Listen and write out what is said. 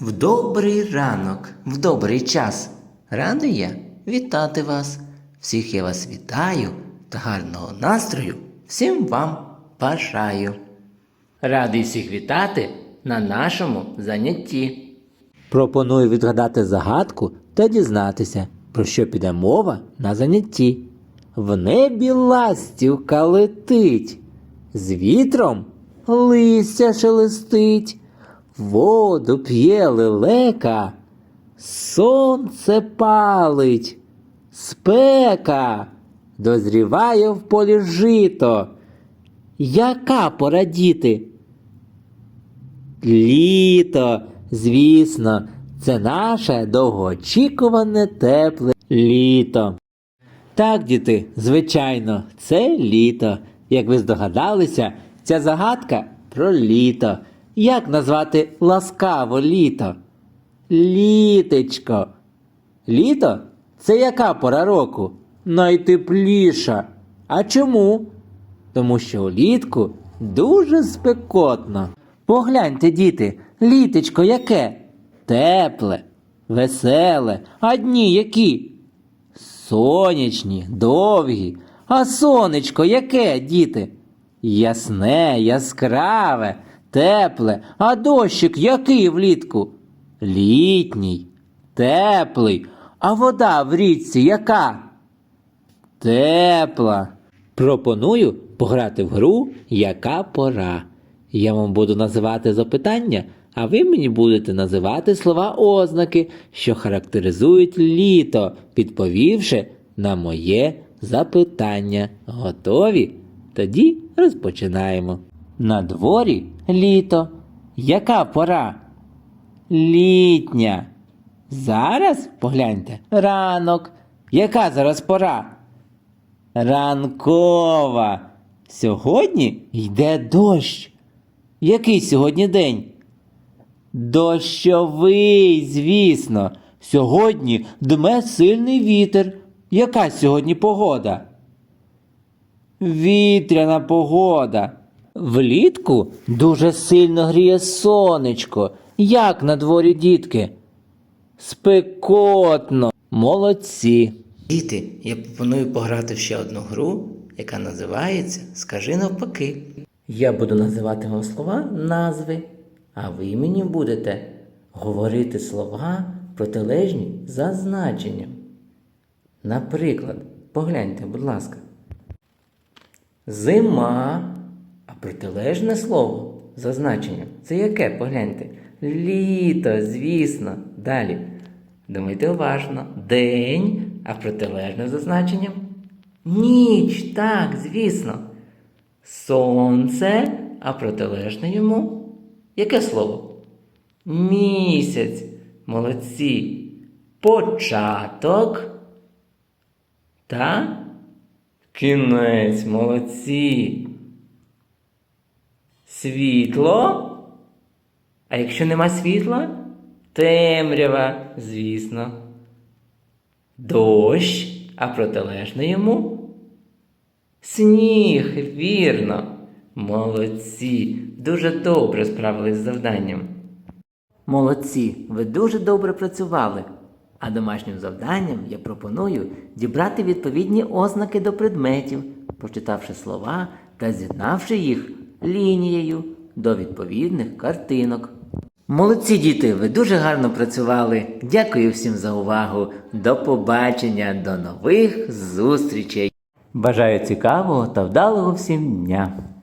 В добрий ранок, в добрий час. Радий я вітати вас. Всіх я вас вітаю та гарного настрою всім вам бажаю. Радий всіх вітати на нашому занятті. Пропоную відгадати загадку та дізнатися, про що піде мова на занятті. В небі ластівка летить, з вітром листя шелестить, воду п'є лелека, сонце палить, спека дозріває в полі жито. Яка пора діти? Літо, звісно, це наше довгоочікуване тепле літо. Так, діти, звичайно, це літо. Як ви здогадалися, ця загадка про літо. Як назвати ласкаво літо? Літечко. Літо це яка пора року? Найтепліша. А чому? Тому що улітку дуже спекотно. Погляньте, діти, літечко яке? Тепле, веселе, а дні які? Сонячні, довгі. А сонечко яке, діти? Ясне, яскраве, тепле, а дощик який влітку? Літній, теплий, а вода в річці яка? Тепла. Пропоную пограти в гру Яка пора. Я вам буду називати запитання, а ви мені будете називати слова ознаки, що характеризують літо, відповівши на моє запитання. Готові? Тоді розпочинаємо. На дворі літо. Яка пора? Літня. Зараз погляньте. Ранок. Яка зараз пора? Ранкова. Сьогодні йде дощ. Який сьогодні день? Дощовий, звісно. Сьогодні дме сильний вітер. Яка сьогодні погода? Вітряна погода. Влітку дуже сильно гріє сонечко. Як на дворі дітки? Спекотно. Молодці. Діти, я пропоную пограти в ще одну гру, яка називається Скажи навпаки. Я буду називати вам слова назви, а ви мені будете говорити слова протилежні за значенням. Наприклад, погляньте, будь ласка. Зима, протилежне слово за значенням. Це яке? Погляньте. Літо, звісно. Далі. Думайте уважно. День, а протилежне за значенням. Ніч, так, звісно. Сонце, а протилежне йому. Яке слово? Місяць. Молодці. Початок. Та кінець. Молодці. Світло. А якщо нема світла? Темрява, звісно. Дощ, а протилежне йому. Сніг, вірно. Молодці. Дуже добре справились з завданням. Молодці, ви дуже добре працювали. А домашнім завданням я пропоную дібрати відповідні ознаки до предметів, прочитавши слова та з'єднавши їх лінією до відповідних картинок. Молодці діти, ви дуже гарно працювали. Дякую всім за увагу. До побачення, до нових зустрічей. Бажаю цікавого та вдалого всім дня!